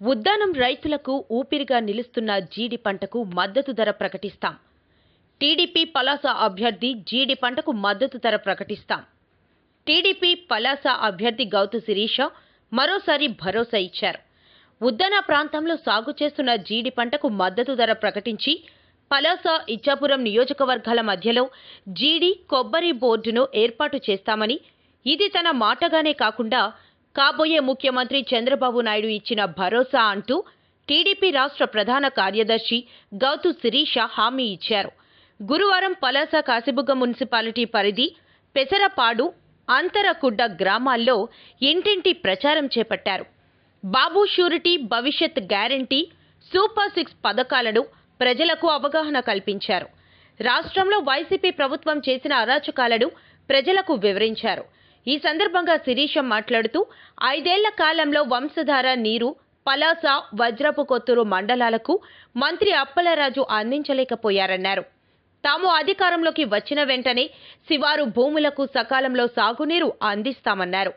ఉద్దానం రైతులకు ఊపిరిగా నిలుస్తున్న జీడి పంటకు మద్దతు ధర ప్రకటిస్తాం. టీడీపీ పలాస అభ్యర్థి జీడి పంటకు మద్దతు ధర ప్రకటిస్తాం. టీడీపీ పలాస అభ్యర్థి గౌతు శిరీష మరోసారి భరోసా ఇచ్చారు. ఉద్దాన ప్రాంతంలో సాగు చేస్తున్న జీడి పంటకు మద్దతు ధర ప్రకటించి పలాస ఇచ్చాపురం నియోజకవర్గాల మధ్యలో జీడి కొబ్బరి బోర్డును ఏర్పాటు చేస్తామని ఇది తన మాటగానే కాకుండా కాబోయే ముఖ్యమంత్రి చంద్రబాబు నాయుడు ఇచ్చిన భరోసా అంటూ టీడీపీ రాష్ట్ర ప్రధాన కార్యదర్శి గౌతు శిరీష హామీ ఇచ్చారు. గురువారం పలాస కాసిబుగ్గ మున్సిపాలిటీ పరిధి పెసరపాడు అంతరకుడ్డ గ్రామాల్లో ఇంటింటి ప్రచారం చేపట్టారు. బాబు షూరిటీ భవిష్యత్ గ్యారంటీ సూపర్ సిక్స్ పథకాలను ప్రజలకు అవగాహన కల్పించారు. రాష్ట్రంలో వైసీపీ ప్రభుత్వం చేసిన అరాచకాలను ప్రజలకు వివరించారు. ఈ సందర్భంగా శిరీషం మాట్లాడుతూ ఐదేళ్ళ కాలంలో వంశధార నీరు పలాస వజ్రపు కొత్తూరు మండలాలకు మంత్రి అప్పలరాజు అందించలేకపోయారన్నారు. తాము అధికారంలోకి వచ్చిన వెంటనే శివారు భూములకు సకాలంలో సాగునీరు అందిస్తామన్నారు.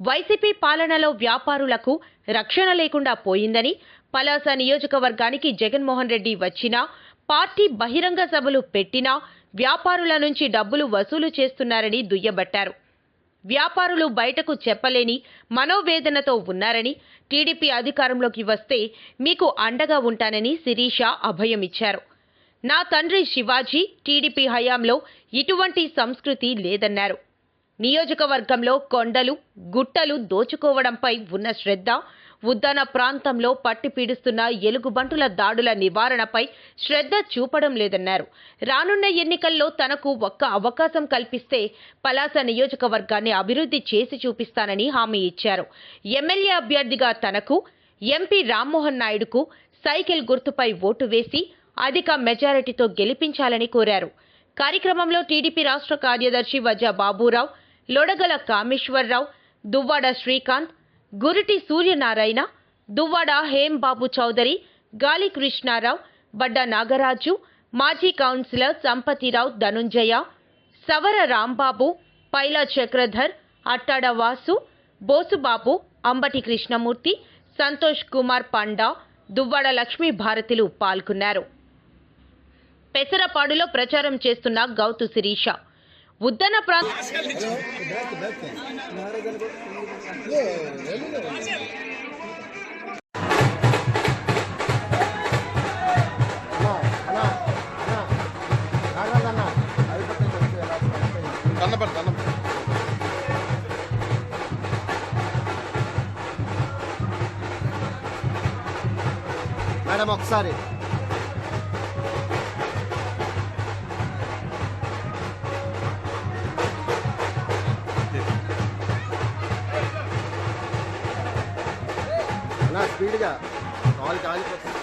వైసీపీ పాలనలో వ్యాపారులకు రక్షణ లేకుండా పోయిందని పలాస నియోజకవర్గానికి జగన్మోహన్ రెడ్డి వచ్చినా పార్టీ బహిరంగ సభలు పెట్టినా వ్యాపారుల నుంచి డబ్బులు వసూలు చేస్తున్నారని దుయ్యబట్టారు. వ్యాపారులు బయటకు చెప్పలేని మనోవేదనతో ఉన్నారని టీడీపీ అధికారంలోకి వస్తే మీకు అండగా ఉంటానని శిరీష అభయమిచ్చారు నా తండ్రి శివాజీ టీడీపీ హయాంలో ఇటువంటి సంస్కృతి లేదన్నారు. నియోజకవర్గంలో కొండలు గుట్టలు దోచుకోవడంపై ఉన్న శ్రద్ధ ఉద్దాన ప్రాంతంలో పట్టి పీడిస్తున్న ఎలుగుబంటుల దాడుల నివారణపై శ్రద్ధ చూపడం లేదన్నారు. రానున్న ఎన్నికల్లో తనకు ఒక్క అవకాశం కల్పిస్తే పలాస నియోజకవర్గాన్ని అభివృద్ధి చేసి చూపిస్తానని హామీ ఇచ్చారు. ఎమ్మెల్యే అభ్యర్థిగా తనకు ఎంపీ రామ్మోహన్ నాయుడుకు సైకిల్ గుర్తుపై ఓటు వేసి అధిక మెజారిటీతో గెలిపించాలని కోరారు. కార్యక్రమంలో టీడీపీ రాష్ట్ర కార్యదర్శి వజా బాబురావు లొడగల కామేశ్వరరావు దువ్వాడ శ్రీకాంత్ గురిటి సూర్యనారాయణ దువ్వాడ హేంబాబు చౌదరి గాలి కృష్ణారావు బడ్డ నాగరాజు మాజీ కౌన్సిలర్ సంపతిరావు ధనుంజయ సవర రాంబాబు పైలా చక్రధర్ అట్టాడ వాసు బోసుబాబు అంబటి కృష్ణమూర్తి సంతోష్ కుమార్ పండా దువ్వాడ లక్ష్మీ భారతిలు పాల్గొన్నారు. పెసరపాడులో ప్రచారం చేస్తున్న గౌతు శిరీష ఉద్దన ప్రాంత మేడం ఒకసారి. అలా స్పీడ్గా కాల్ కాలిపోతుంది.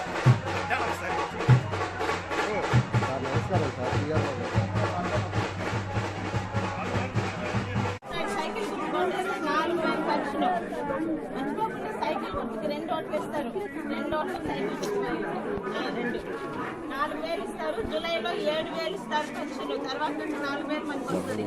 సార్ నమస్కారం సార్ టీఆర్ సైకిల్ నాలుగు వేలు సైకిల్ రెండు ఓట్లు ఇస్తారు రెండు ఓట్లు రెండు నాలుగు వేలు ఇస్తారు జూలైలో ఏడు వేలు ఇస్తారు పెన్షన్ తర్వాత నుంచి నాలుగు వేలు మంచి వస్తుంది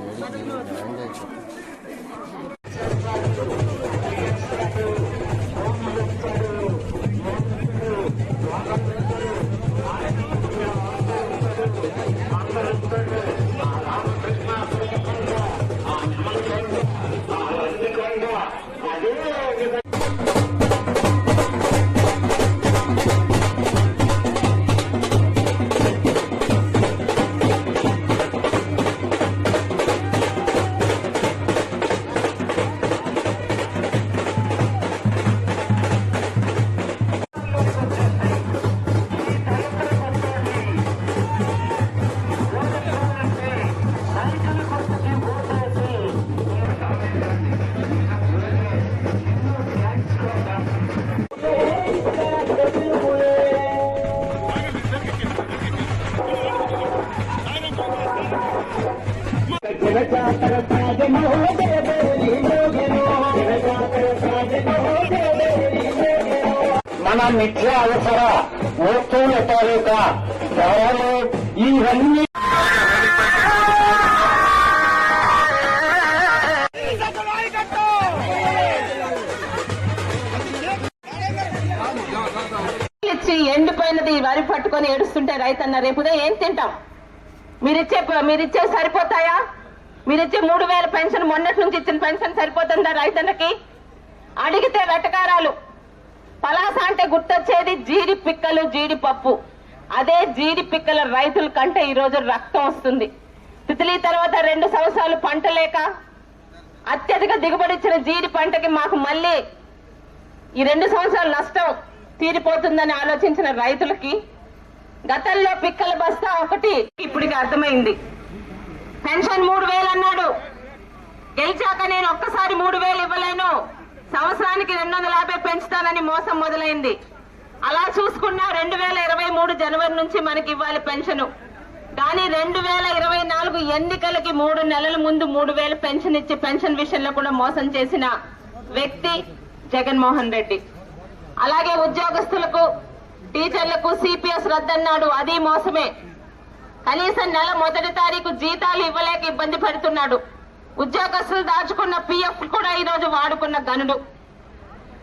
మన నిత్య అవసర వస్తువుల తాలూకా ధరలు ఇవన్నీ రోజు వరి పట్టుకొని ఏడుస్తుంటే రైతన్న రేపుదే ఏం తింటాం? మీరిచ్చే మీరిచ్చే సరిపోతాయా? మీరిచ్చే మూడు వేల పెన్షన్ మొన్నటి నుంచి ఇచ్చిన పెన్షన్ సరిపోతుందా రైతన్నకి? అడిగితే వెటకారాలు. పలాస అంటే గుర్తొచ్చేది జీడి పిక్కలు జీడి పప్పు అదే జీడి పిక్కల రైతుల కంటే ఈ రోజు రక్తం వస్తుంది. తితిలి తర్వాత రెండు సంవత్సరాలు పంట లేక అత్యధిక దిగుబడి ఇచ్చిన జీడి పంటకి మాకు మళ్ళీ ఈ రెండు సంవత్సరాల నష్టం తీరిపోతుందని ఆలోచించిన రైతులకి గతంలో పిక్కల బస్తా ఒకటి ఇప్పటికి అర్థమైంది. పెన్షన్ మూడు వేలు అన్నాడు. గెలిచాక నేను ఒక్కసారి మూడు వేలు ఇవ్వలేను. సంవత్సరానికి రెండు వందల యాభై పెంచుతానని మోసం మొదలైంది. అలా చూసుకున్నా రెండు వేల ఇరవై మూడు జనవరి నుంచి మనకి ఇవ్వాలి పెన్షన్. కానీ రెండు వేల ఇరవై నాలుగు ఎన్నికలకి మూడు నెలల ముందు మూడు వేలు పెన్షన్ ఇచ్చి పెన్షన్ విషయంలో కూడా మోసం చేసిన వ్యక్తి జగన్మోహన్ రెడ్డి. అలాగే ఉద్యోగస్తులకు టీచర్లకు సిపిఎస్ రద్దన్నాడు. అది మోసమే. కనీసం నెల మొదటి తారీఖు జీతాలు ఇవ్వలేక ఇబ్బంది పడుతున్నాడు. ఉద్యోగస్తులు దాచుకున్న పిఎఫ్ కూడా ఈరోజు వాడుకున్న గనుడు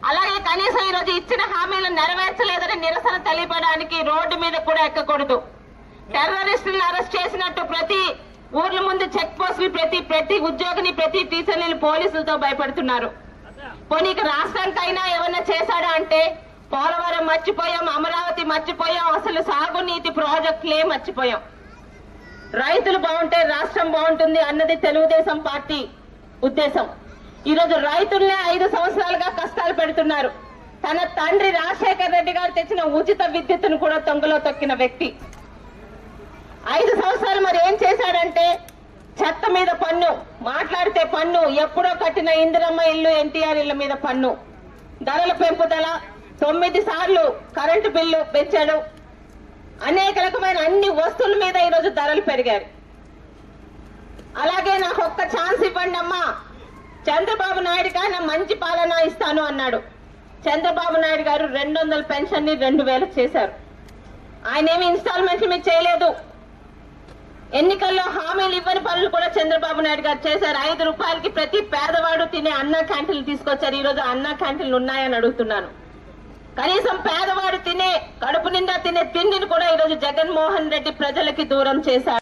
అలాగే కనీసం ఈరోజు ఇచ్చిన హామీలు నెరవేర్చలేదని నిరసన తెలియపడానికి రోడ్డు మీద కూడా ఎక్కకూడదు. టెర్రరిస్టులను అరెస్ట్ చేసినట్టు ప్రతి ఊర్ల ముందు చెక్ పోస్టులు ప్రతి ప్రతి ఉద్యోగిని ప్రతి టీచర్ని పోలీసులతో భయపడుతున్నారు. పోనీ రాష్ట్రానికైనా ఏమన్నా చేశాడా అంటే పోలవరం మర్చిపోయాం అమరావతి మర్చిపోయాం అసలు సాగునీతి ప్రాజెక్టులే మర్చిపోయాం. రైతులు బాగుంటే రాష్ట్రం బాగుంటుంది అన్నది తెలుగుదేశం పార్టీ ఉద్దేశం. ఈరోజు రైతులనే ఐదు సంవత్సరాలుగా కష్టాలు పెడుతున్నారు. తన తండ్రి రాజశేఖర్ రెడ్డి గారు తెచ్చిన ఉచిత విద్యుత్తును కూడా తొంగలో తొక్కిన వ్యక్తి. ఐదు సంవత్సరాలు మరి ఏం చేశాడంటే చెత్త మీద పన్ను మాట్లాడితే పన్ను ఎప్పుడో కట్టిన ఇందిరమ్మ ఇల్లు ఎన్టీఆర్ ఇళ్ళ మీద పన్ను. ధరల పెంపుదల తొమ్మిది సార్లు కరెంటు బిల్లు పెంచాడు. అనేక రకమైన అన్ని వస్తువుల మీద ఈరోజు ధరలు పెరిగారు అలాగే నాకు ఒక్క ఛాన్స్ ఇవ్వండి అమ్మా. చంద్రబాబు నాయుడు కన్నా మంచి పాలన ఇస్తాను అన్నాడు. చంద్రబాబు నాయుడు గారు రెండు వందల పెన్షన్ని రెండు వేలకు చేశారు. ఆయన ఏమి ఇన్స్టాల్మెంట్ మీరు చేయలేదు. ఎన్నికల్లో హామీలు ఇవ్వని పనులు కూడా చంద్రబాబు నాయుడు గారు చేశారు. ఐదు రూపాయలకి ప్రతి పేదవాడు తినే అన్న క్యాంటీన్లు తీసుకొచ్చారు. ఈరోజు అన్న క్యాంటీన్లు ఉన్నాయని అడుగుతున్నాను. కనీసం పేదవాడు తినే కడుపు నిండా తినే తిండిని కూడా ఈరోజు జగన్మోహన్ రెడ్డి ప్రజలకి దూరం చేశారు